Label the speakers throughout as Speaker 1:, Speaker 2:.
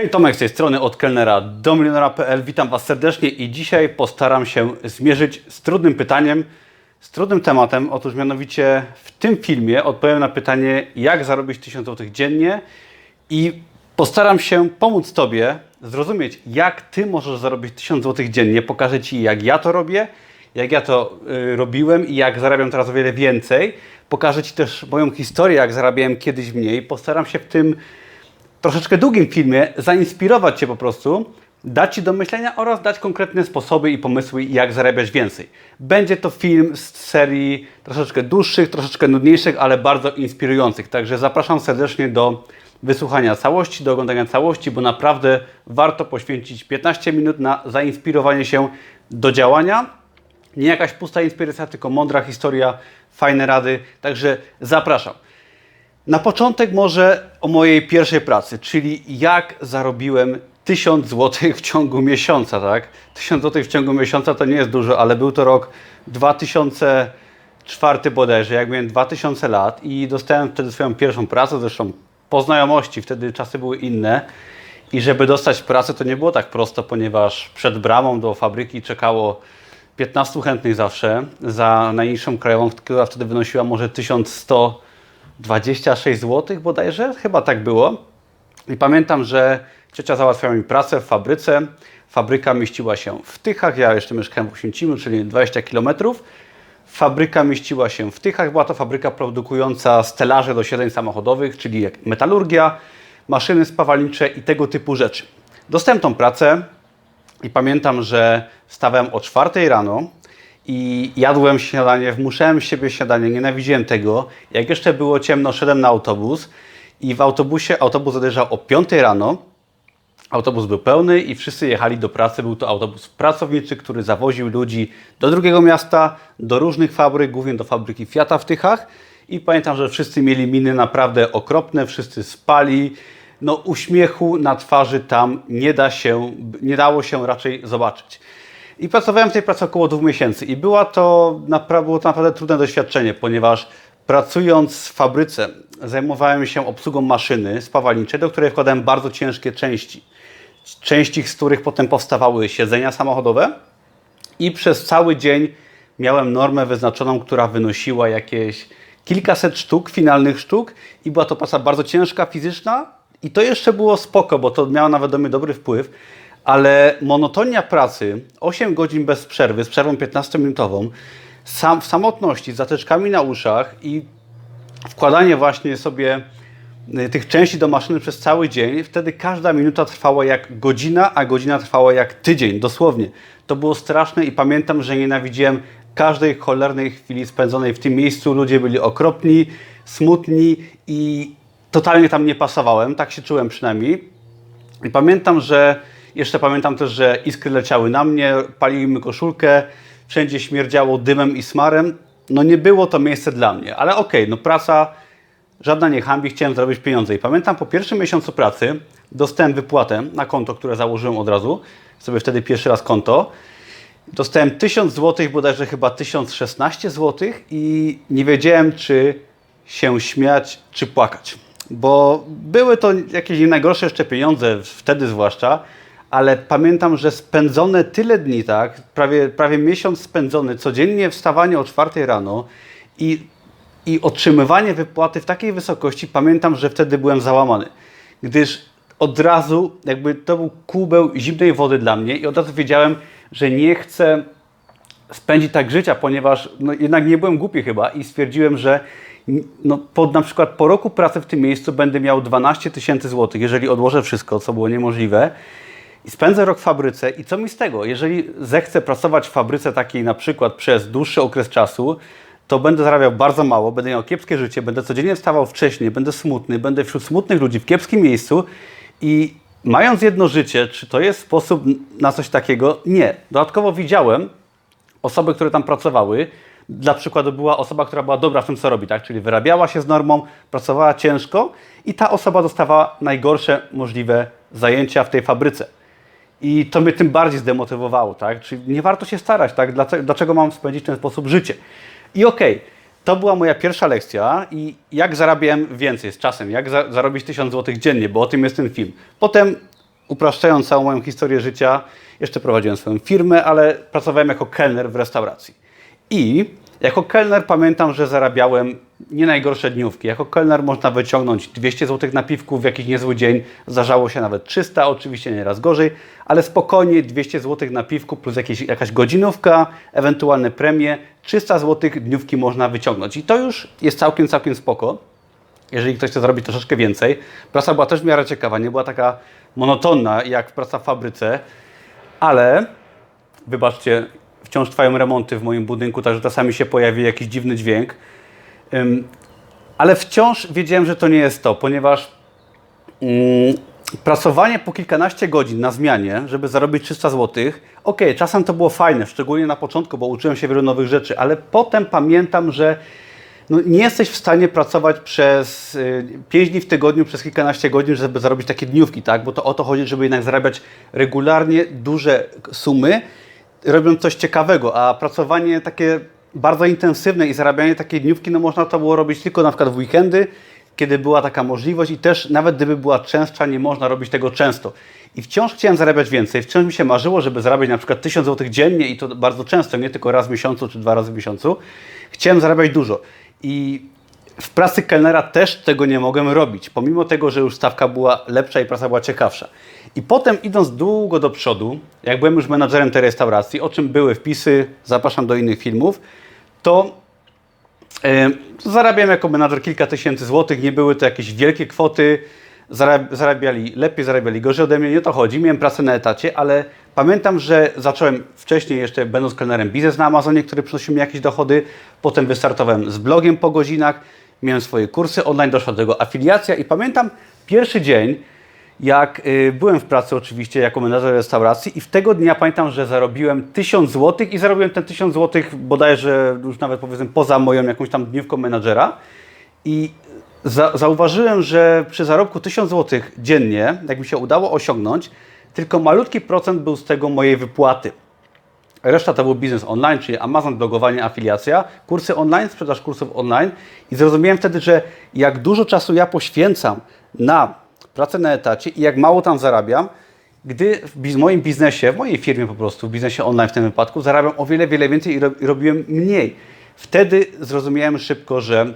Speaker 1: Hej, Tomek z tej strony od kelnera do milionera.pl. Witam Was serdecznie i dzisiaj postaram się zmierzyć z trudnym pytaniem, z trudnym tematem. Otóż mianowicie w tym filmie odpowiem na pytanie, jak zarobić 1000 zł dziennie i postaram się pomóc Tobie zrozumieć, jak Ty możesz zarobić 1000 zł dziennie. Pokażę Ci, jak ja to robię, jak ja to y, robiłem i jak zarabiam teraz o wiele więcej. Pokażę Ci też moją historię, jak zarabiałem kiedyś mniej. Postaram się w tym troszeczkę długim filmie zainspirować Cię po prostu, dać Ci do myślenia oraz dać konkretne sposoby i pomysły, jak zarabiać więcej. Będzie to film z serii troszeczkę dłuższych, troszeczkę nudniejszych, ale bardzo inspirujących. Także zapraszam serdecznie do wysłuchania całości, do oglądania całości, bo naprawdę warto poświęcić 15 minut na zainspirowanie się do działania. Nie jakaś pusta inspiracja, tylko mądra historia, fajne rady. Także zapraszam. Na początek może o mojej pierwszej pracy, czyli jak zarobiłem 1000 zł w ciągu miesiąca, tak? 1000 zł w ciągu miesiąca to nie jest dużo, ale był to rok 2004 bodajże, jak miałem 2000 lat i dostałem wtedy swoją pierwszą pracę, zresztą po znajomości, wtedy czasy były inne i żeby dostać pracę to nie było tak prosto, ponieważ przed bramą do fabryki czekało 15 chętnych zawsze za najniższą krajową, która wtedy wynosiła może 1100 26 zł bodajże, chyba tak było. I pamiętam, że ciocia załatwiała mi pracę w fabryce. Fabryka mieściła się w Tychach, ja jeszcze mieszkałem w Oświęcimiu, czyli 20 km. Fabryka mieściła się w Tychach, była to fabryka produkująca stelaże do siedzeń samochodowych, czyli metalurgia, maszyny spawalnicze i tego typu rzeczy. Dostałem tą pracę i pamiętam, że wstawałem o 4 rano, i jadłem śniadanie, wmuszałem siebie śniadanie, nienawidziłem tego. Jak jeszcze było ciemno, szedłem na autobus i w autobusie autobus odjeżdżał o 5 rano. Autobus był pełny i wszyscy jechali do pracy. Był to autobus pracowniczy, który zawoził ludzi do drugiego miasta, do różnych fabryk, głównie do fabryki Fiata w Tychach. I pamiętam, że wszyscy mieli miny naprawdę okropne, wszyscy spali. No uśmiechu na twarzy tam nie da się, nie dało się raczej zobaczyć. I pracowałem w tej pracy około dwóch miesięcy. I była to było to naprawdę trudne doświadczenie, ponieważ pracując w fabryce zajmowałem się obsługą maszyny spawalniczej, do której wkładałem bardzo ciężkie części. Części, z których potem powstawały siedzenia samochodowe. I przez cały dzień miałem normę wyznaczoną, która wynosiła jakieś kilkaset sztuk, finalnych sztuk. I była to praca bardzo ciężka, fizyczna. I to jeszcze było spoko, bo to miało nawet do mnie dobry wpływ, ale monotonia pracy, 8 godzin bez przerwy, z przerwą 15-minutową, sam, w samotności, z zatyczkami na uszach i wkładanie właśnie sobie y, tych części do maszyny przez cały dzień, wtedy każda minuta trwała jak godzina, a godzina trwała jak tydzień, dosłownie. To było straszne i pamiętam, że nienawidziłem każdej cholernej chwili spędzonej w tym miejscu. Ludzie byli okropni, smutni i totalnie tam nie pasowałem, tak się czułem przynajmniej. I pamiętam, że jeszcze pamiętam też, że iskry leciały na mnie, paliły mi koszulkę, wszędzie śmierdziało dymem i smarem. No nie było to miejsce dla mnie, ale okej, okay, no praca, żadna nie hambi, chciałem zarobić pieniądze. I pamiętam po pierwszym miesiącu pracy dostałem wypłatę na konto, które założyłem od razu, sobie wtedy pierwszy raz konto. Dostałem 1000 zł, bodajże chyba 1016 zł i nie wiedziałem, czy się śmiać, czy płakać. Bo były to jakieś najgorsze jeszcze pieniądze, wtedy zwłaszcza, ale pamiętam, że spędzone tyle dni, tak, prawie, prawie miesiąc spędzony, codziennie wstawanie o 4 rano i, i otrzymywanie wypłaty w takiej wysokości, pamiętam, że wtedy byłem załamany, gdyż od razu jakby to był kubeł zimnej wody dla mnie i od razu wiedziałem, że nie chcę spędzić tak życia, ponieważ no, jednak nie byłem głupi chyba i stwierdziłem, że no, po, na przykład po roku pracy w tym miejscu będę miał 12 tysięcy złotych, jeżeli odłożę wszystko, co było niemożliwe i spędzę rok w fabryce i co mi z tego? Jeżeli zechcę pracować w fabryce takiej na przykład przez dłuższy okres czasu, to będę zarabiał bardzo mało, będę miał kiepskie życie, będę codziennie wstawał wcześniej, będę smutny, będę wśród smutnych ludzi w kiepskim miejscu i mając jedno życie, czy to jest sposób na coś takiego? Nie. Dodatkowo widziałem osoby, które tam pracowały, dla przykładu była osoba, która była dobra w tym, co robi, tak? czyli wyrabiała się z normą, pracowała ciężko i ta osoba dostawała najgorsze możliwe zajęcia w tej fabryce. I to mnie tym bardziej zdemotywowało, tak? Czyli nie warto się starać, tak? Dlaczego, mam spędzić w ten sposób życie? I okej, okay, to była moja pierwsza lekcja i jak zarabiałem więcej z czasem, jak za, zarobić 1000 zł dziennie, bo o tym jest ten film. Potem upraszczając całą moją historię życia, jeszcze prowadziłem swoją firmę, ale pracowałem jako kelner w restauracji. I jako kelner pamiętam, że zarabiałem nie najgorsze dniówki. Jako kelner można wyciągnąć 200 zł na piwku w jakiś niezły dzień. Zdarzało się nawet 300, oczywiście nieraz gorzej, ale spokojnie 200 zł na piwku plus jakieś, jakaś godzinówka, ewentualne premie. 300 zł dniówki można wyciągnąć. I to już jest całkiem, całkiem spoko jeżeli ktoś chce zrobić troszeczkę więcej. Praca była też w miarę ciekawa, nie była taka monotonna jak praca w fabryce, ale wybaczcie, wciąż trwają remonty w moim budynku, także czasami się pojawi jakiś dziwny dźwięk. Ale wciąż wiedziałem, że to nie jest to, ponieważ mm, pracowanie po kilkanaście godzin na zmianie, żeby zarobić 300 zł, ok, czasem to było fajne, szczególnie na początku, bo uczyłem się wielu nowych rzeczy, ale potem pamiętam, że no, nie jesteś w stanie pracować przez y, 5 dni w tygodniu, przez kilkanaście godzin, żeby zarobić takie dniówki, tak? Bo to o to chodzi, żeby jednak zarabiać regularnie duże sumy, robiąc coś ciekawego, a pracowanie takie bardzo intensywne i zarabianie takiej dniówki, no można to było robić tylko na przykład w weekendy, kiedy była taka możliwość i też nawet gdyby była częstsza, nie można robić tego często. I wciąż chciałem zarabiać więcej, wciąż mi się marzyło, żeby zarabiać na przykład 1000 zł dziennie i to bardzo często, nie tylko raz w miesiącu czy dwa razy w miesiącu. Chciałem zarabiać dużo. I w pracy kelnera też tego nie mogłem robić, pomimo tego, że już stawka była lepsza i praca była ciekawsza. I potem idąc długo do przodu, jak byłem już menadżerem tej restauracji, o czym były wpisy, zapraszam do innych filmów, to e, zarabiałem jako menadżer kilka tysięcy złotych, nie były to jakieś wielkie kwoty, zarab- zarabiali lepiej, zarabiali gorzej ode mnie, nie o to chodzi, miałem pracę na etacie, ale pamiętam, że zacząłem wcześniej jeszcze będąc kelnerem biznes na Amazonie, który przynosił mi jakieś dochody, potem wystartowałem z blogiem po godzinach, miałem swoje kursy online, doszła do tego afiliacja i pamiętam pierwszy dzień, jak y, byłem w pracy oczywiście jako menadżer restauracji i w tego dnia pamiętam, że zarobiłem 1000 zł i zarobiłem ten 1000 zł bodajże już nawet powiedzmy poza moją jakąś tam dniówką menadżera i za, zauważyłem, że przy zarobku 1000 zł dziennie, jak mi się udało osiągnąć, tylko malutki procent był z tego mojej wypłaty. Reszta to był biznes online, czyli Amazon, blogowanie, afiliacja, kursy online, sprzedaż kursów online i zrozumiałem wtedy, że jak dużo czasu ja poświęcam na pracę na etacie i jak mało tam zarabiam, gdy w moim biznesie, w mojej firmie po prostu, w biznesie online w tym wypadku, zarabiam o wiele, wiele więcej i robiłem mniej. Wtedy zrozumiałem szybko, że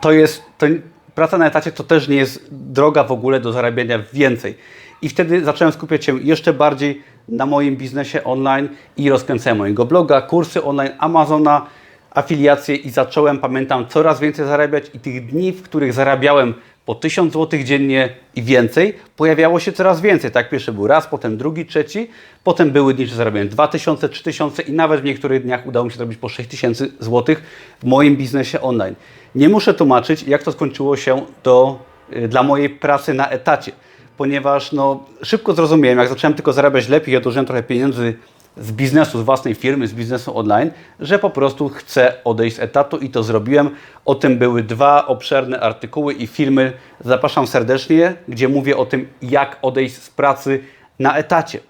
Speaker 1: to jest, to, praca na etacie to też nie jest droga w ogóle do zarabiania więcej. I wtedy zacząłem skupiać się jeszcze bardziej na moim biznesie online i rozkręcałem mojego bloga, kursy online, Amazona, afiliacje i zacząłem, pamiętam, coraz więcej zarabiać i tych dni, w których zarabiałem po 1000 zł dziennie i więcej, pojawiało się coraz więcej. Tak, pierwszy był raz, potem drugi, trzeci, potem były dni, że zarabiałem 2000, 3000 i nawet w niektórych dniach udało mi się zrobić po 6000 zł w moim biznesie online. Nie muszę tłumaczyć, jak to skończyło się do, y, dla mojej pracy na etacie, ponieważ no, szybko zrozumiałem, jak zacząłem tylko zarabiać lepiej, ja dożyłem trochę pieniędzy z biznesu, z własnej firmy, z biznesu online, że po prostu chcę odejść z etatu i to zrobiłem. O tym były dwa obszerne artykuły i filmy. Zapraszam serdecznie, gdzie mówię o tym, jak odejść z pracy na etacie.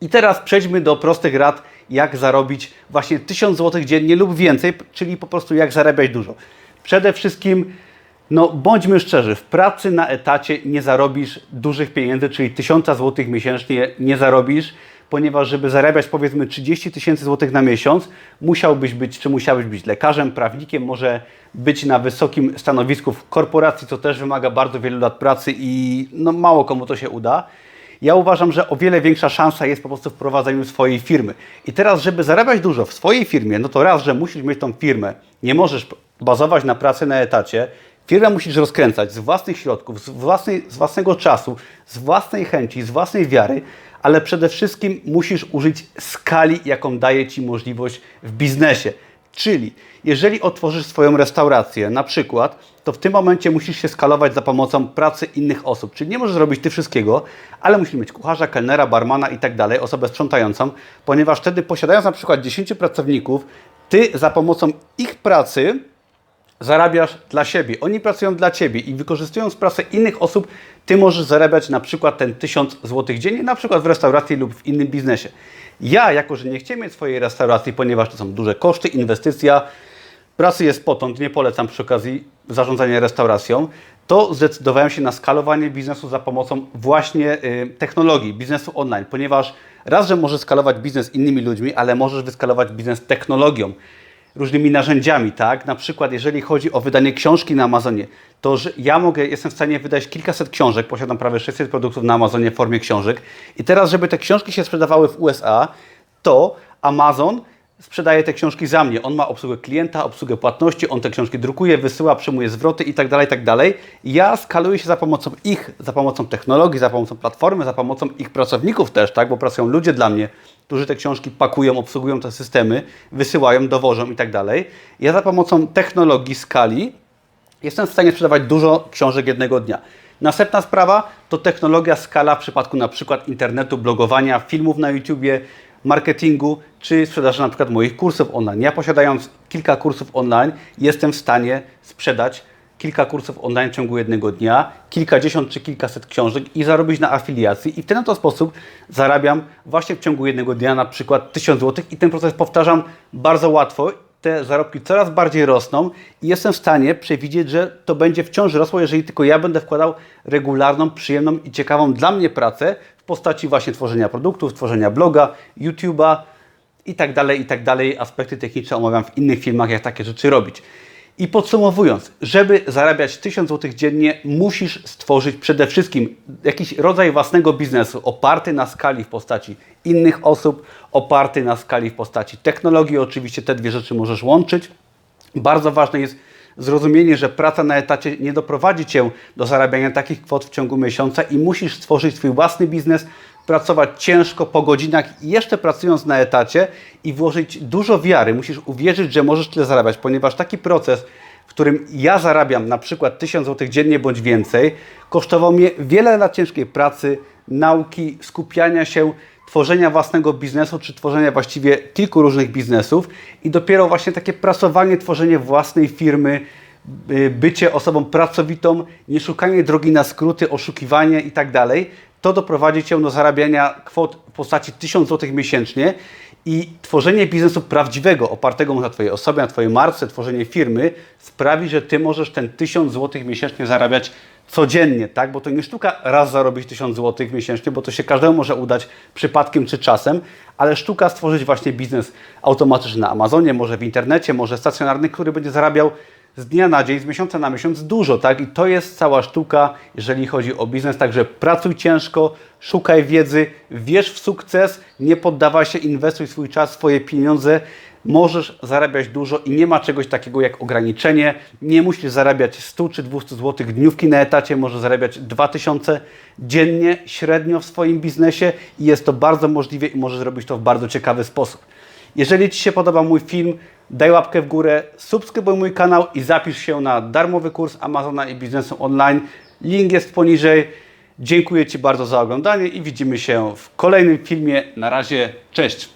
Speaker 1: I teraz przejdźmy do prostych rad, jak zarobić właśnie 1000 zł dziennie lub więcej, czyli po prostu jak zarabiać dużo. Przede wszystkim, no bądźmy szczerzy, w pracy na etacie nie zarobisz dużych pieniędzy, czyli 1000 zł miesięcznie nie zarobisz, ponieważ żeby zarabiać powiedzmy 30 tysięcy złotych na miesiąc, musiałbyś być, czy musiałbyś być lekarzem, prawnikiem, może być na wysokim stanowisku w korporacji, co też wymaga bardzo wielu lat pracy i no mało komu to się uda. Ja uważam, że o wiele większa szansa jest po prostu w prowadzeniu swojej firmy. I teraz, żeby zarabiać dużo w swojej firmie, no to raz, że musisz mieć tą firmę, nie możesz bazować na pracy na etacie, firmę musisz rozkręcać z własnych środków, z, własnej, z własnego czasu, z własnej chęci, z własnej wiary, ale przede wszystkim musisz użyć skali, jaką daje Ci możliwość w biznesie. Czyli jeżeli otworzysz swoją restaurację, na przykład, to w tym momencie musisz się skalować za pomocą pracy innych osób. Czyli nie możesz robić ty wszystkiego, ale musisz mieć kucharza, kelnera, barmana i tak dalej, osobę sprzątającą, ponieważ wtedy posiadając na przykład 10 pracowników, ty za pomocą ich pracy zarabiasz dla siebie. Oni pracują dla Ciebie i wykorzystując pracę innych osób, Ty możesz zarabiać na przykład ten 1000 zł dziennie, na przykład w restauracji lub w innym biznesie. Ja, jako że nie chciałem mieć swojej restauracji, ponieważ to są duże koszty, inwestycja, pracy jest potąd, nie polecam przy okazji zarządzania restauracją, to zdecydowałem się na skalowanie biznesu za pomocą właśnie y, technologii, biznesu online, ponieważ raz, że możesz skalować biznes innymi ludźmi, ale możesz wyskalować biznes technologią, różnymi narzędziami, tak? Na przykład, jeżeli chodzi o wydanie książki na Amazonie, to że ja mogę, jestem w stanie wydać kilkaset książek, posiadam prawie 600 produktów na Amazonie w formie książek i teraz, żeby te książki się sprzedawały w USA, to Amazon sprzedaje te książki za mnie. On ma obsługę klienta, obsługę płatności, on te książki drukuje, wysyła, przyjmuje zwroty i tak dalej, i tak. Ja skaluję się za pomocą ich, za pomocą technologii, za pomocą platformy, za pomocą ich pracowników też, tak, bo pracują ludzie dla mnie, którzy te książki pakują, obsługują te systemy, wysyłają, dowożą i tak dalej. Ja za pomocą technologii, skali jestem w stanie sprzedawać dużo książek jednego dnia. Następna sprawa to technologia skala w przypadku na przykład internetu, blogowania, filmów na YouTubie, marketingu czy sprzedaży na przykład moich kursów online. Ja posiadając kilka kursów online jestem w stanie sprzedać kilka kursów online w ciągu jednego dnia, kilkadziesiąt czy kilkaset książek i zarobić na afiliacji i w ten oto sposób zarabiam właśnie w ciągu jednego dnia na przykład 1000 zł i ten proces powtarzam bardzo łatwo te zarobki coraz bardziej rosną i jestem w stanie przewidzieć, że to będzie wciąż rosło, jeżeli tylko ja będę wkładał regularną, przyjemną i ciekawą dla mnie pracę w postaci właśnie tworzenia produktów, tworzenia bloga, YouTube'a i tak dalej, i tak dalej. Aspekty techniczne omawiam w innych filmach, jak takie rzeczy robić. I podsumowując, żeby zarabiać 1000 zł dziennie, musisz stworzyć przede wszystkim jakiś rodzaj własnego biznesu oparty na skali w postaci innych osób, oparty na skali w postaci technologii. Oczywiście te dwie rzeczy możesz łączyć. Bardzo ważne jest zrozumienie, że praca na etacie nie doprowadzi Cię do zarabiania takich kwot w ciągu miesiąca i musisz stworzyć swój własny biznes, pracować ciężko po godzinach i jeszcze pracując na etacie i włożyć dużo wiary. Musisz uwierzyć, że możesz tyle zarabiać, ponieważ taki proces, w którym ja zarabiam na przykład 1000 zł dziennie bądź więcej, kosztował mnie wiele lat ciężkiej pracy, nauki, skupiania się, tworzenia własnego biznesu, czy tworzenia właściwie kilku różnych biznesów i dopiero właśnie takie prasowanie, tworzenie własnej firmy, y, bycie osobą pracowitą, nie szukanie drogi na skróty, oszukiwanie i tak dalej, to doprowadzi Cię do zarabiania kwot w postaci 1000 zł miesięcznie i tworzenie biznesu prawdziwego, opartego na Twojej osobie, na Twojej marce, tworzenie firmy sprawi, że Ty możesz ten 1000 zł miesięcznie zarabiać codziennie, tak? Bo to nie sztuka raz zarobić 1000 zł miesięcznie, bo to się każdemu może udać przypadkiem czy czasem, ale sztuka stworzyć właśnie biznes automatyczny na Amazonie, może w internecie, może stacjonarny, który będzie zarabiał z dnia na dzień, z miesiąca na miesiąc dużo, tak? I to jest cała sztuka, jeżeli chodzi o biznes. Także pracuj ciężko, szukaj wiedzy, wierz w sukces, nie poddawaj się, inwestuj swój czas, swoje pieniądze. Możesz zarabiać dużo i nie ma czegoś takiego jak ograniczenie. Nie musisz zarabiać 100 czy 200 zł dniówki na etacie, możesz zarabiać 2000 dziennie średnio w swoim biznesie i jest to bardzo możliwe i możesz zrobić to w bardzo ciekawy sposób. Jeżeli Ci się podoba mój film, daj łapkę w górę, subskrybuj mój kanał i zapisz się na darmowy kurs Amazona i biznesu online. Link jest poniżej. Dziękuję Ci bardzo za oglądanie i widzimy się w kolejnym filmie. Na razie, cześć!